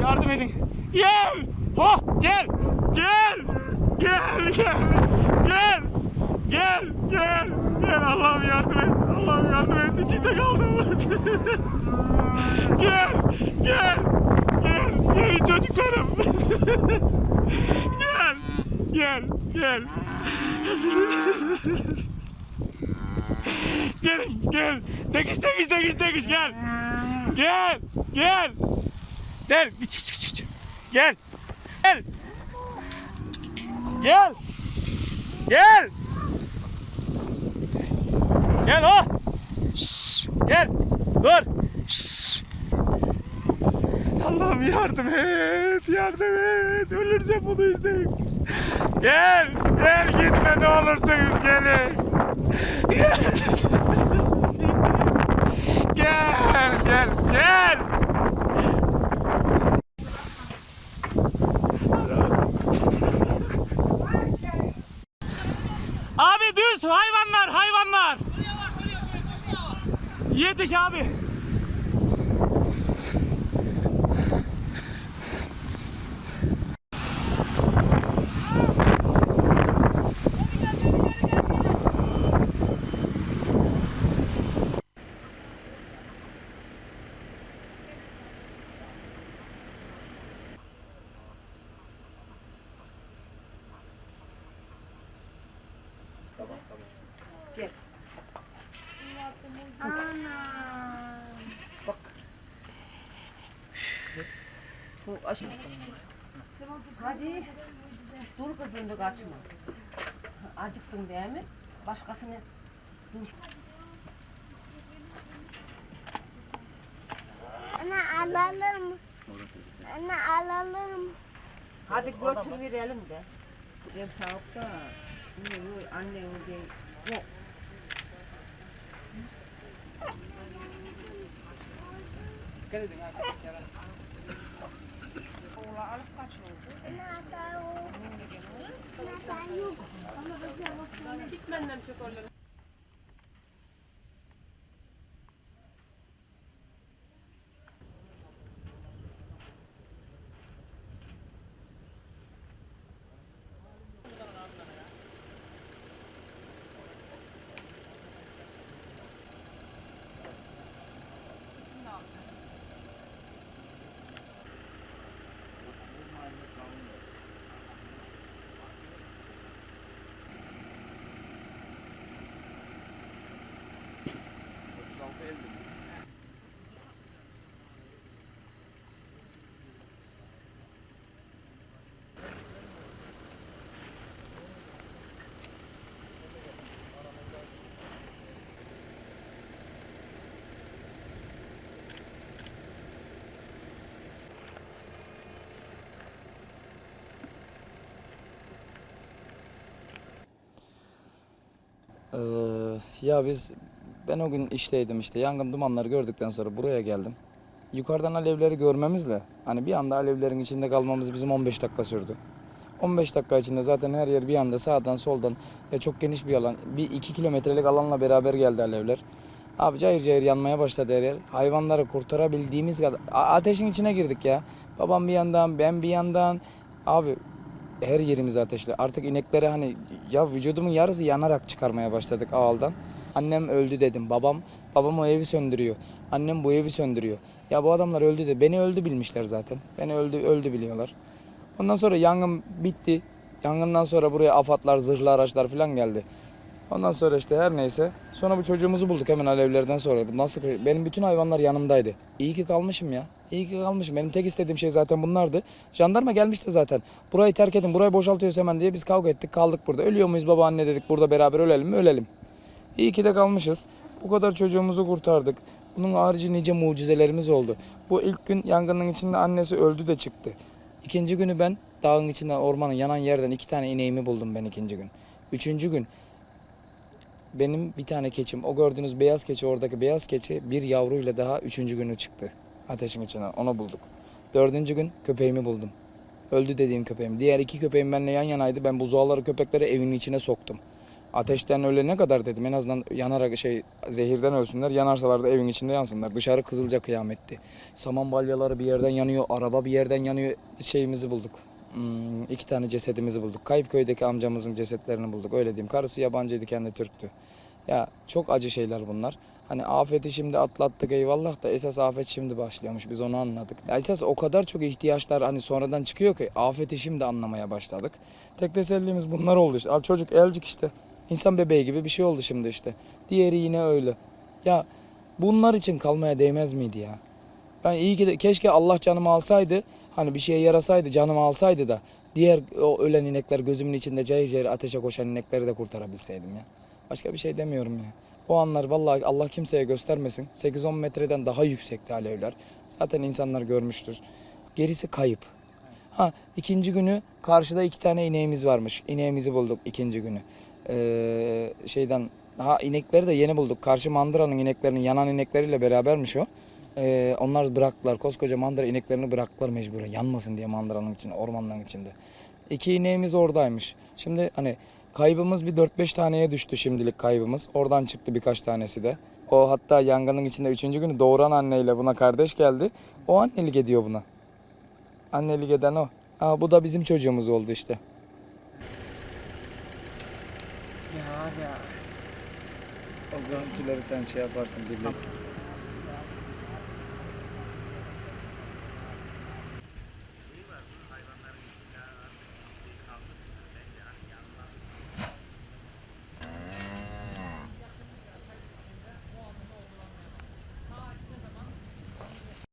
Yardım edin. Gel. Oh gel. Gel. Gel gel. Gel. Gel gel. Gel Allah'ım yardım et. Allah'ım yardım et. İçinde kaldım. gel. Gel. Gel. Gelin çocuklarım. gel. Gel. Gel. Gelin gel. Tekiş tekiş tekiş tekiş gel. Gel. Gel. Gel. Bir çık çık çık. Gel. Gel. Gel. Gel. Gel o. Şşş. Gel. Dur. Şşş. Allah'ım yardım et. Yardım et. Ölürsem bunu izleyin. Gel. Gel gitme ne olursunuz gelin. Gel. Gel. Gel. Gel. Düz hayvanlar hayvanlar. Yetiş abi. Bu aş- Hadi. Dur kızım dur kaçma. Acıktın değil mi? Başkasını dur. Ana alalım. Ana alalım. Hadi götür verelim de. Ben sağlıkta. Yok anne o değil. Yok. Ana tahu. Ana tahu. Ee, ya biz ben o gün işteydim işte yangın dumanları gördükten sonra buraya geldim. Yukarıdan alevleri görmemizle hani bir anda alevlerin içinde kalmamız bizim 15 dakika sürdü. 15 dakika içinde zaten her yer bir anda sağdan soldan ya çok geniş bir alan bir iki kilometrelik alanla beraber geldi alevler. Abi cayır cayır yanmaya başladı her yer. Hayvanları kurtarabildiğimiz kadar A- ateşin içine girdik ya. Babam bir yandan ben bir yandan abi her yerimiz ateşli. Artık inekleri hani ya vücudumun yarısı yanarak çıkarmaya başladık ağaldan. Annem öldü dedim. Babam babam o evi söndürüyor. Annem bu evi söndürüyor. Ya bu adamlar öldü de beni öldü bilmişler zaten. Beni öldü öldü biliyorlar. Ondan sonra yangın bitti. Yangından sonra buraya afatlar, zırhlı araçlar falan geldi. Ondan sonra işte her neyse. Sonra bu çocuğumuzu bulduk hemen alevlerden sonra. Nasıl benim bütün hayvanlar yanımdaydı. İyi ki kalmışım ya. İyi ki kalmışım. Benim tek istediğim şey zaten bunlardı. Jandarma gelmişti zaten. Burayı terk edin, burayı boşaltıyoruz hemen diye biz kavga ettik, kaldık burada. Ölüyor muyuz babaanne dedik. Burada beraber ölelim mi? Ölelim. İyi ki de kalmışız. Bu kadar çocuğumuzu kurtardık. Bunun harici nice mucizelerimiz oldu. Bu ilk gün yangının içinde annesi öldü de çıktı. İkinci günü ben dağın içinden, ormanın yanan yerden iki tane ineğimi buldum ben ikinci gün. Üçüncü gün benim bir tane keçim, o gördüğünüz beyaz keçi, oradaki beyaz keçi bir yavruyla daha üçüncü günü çıktı. Ateşin içinden, onu bulduk. Dördüncü gün köpeğimi buldum. Öldü dediğim köpeğim. Diğer iki köpeğim benimle yan yanaydı. Ben buzağları köpekleri evin içine soktum. Ateşten ölene kadar dedim en azından yanarak şey zehirden ölsünler. Yanarsalar da evin içinde yansınlar. Dışarı kızılca kıyametti. Saman balyaları bir yerden yanıyor, araba bir yerden yanıyor. Şeyimizi bulduk. Hmm, iki tane cesedimizi bulduk. Kayıpköy'deki amcamızın cesetlerini bulduk. Öyle diyeyim. Karısı yabancıydı, kendi Türktü. Ya çok acı şeyler bunlar. Hani afeti şimdi atlattık eyvallah da esas afet şimdi başlıyormuş. Biz onu anladık. Ya esas o kadar çok ihtiyaçlar hani sonradan çıkıyor ki afeti şimdi anlamaya başladık. Tek tesellimiz bunlar oldu işte. Al çocuk elcik işte. İnsan bebeği gibi bir şey oldu şimdi işte. Diğeri yine öyle. Ya bunlar için kalmaya değmez miydi ya? Ben iyi ki de keşke Allah canımı alsaydı. Hani bir şeye yarasaydı canımı alsaydı da diğer o ölen inekler gözümün içinde cayır cayır ateşe koşan inekleri de kurtarabilseydim ya. Başka bir şey demiyorum ya. O anlar vallahi Allah kimseye göstermesin. 8-10 metreden daha yüksekti alevler. Zaten insanlar görmüştür. Gerisi kayıp. Ha ikinci günü karşıda iki tane ineğimiz varmış. İneğimizi bulduk ikinci günü. Ee, şeyden ha inekleri de yeni bulduk. Karşı mandıranın ineklerinin yanan inekleriyle berabermiş o. Ee, onlar bıraktılar. Koskoca mandıra ineklerini bıraktılar mecburen. Yanmasın diye mandıranın içinde, ormanların içinde. İki ineğimiz oradaymış. Şimdi hani kaybımız bir 4-5 taneye düştü şimdilik kaybımız. Oradan çıktı birkaç tanesi de. O hatta yangının içinde üçüncü günü doğuran anneyle buna kardeş geldi. O annelik ediyor buna. Annelik eden o. Aa, bu da bizim çocuğumuz oldu işte. Ya ya. O görüntüleri sen şey yaparsın birlikte.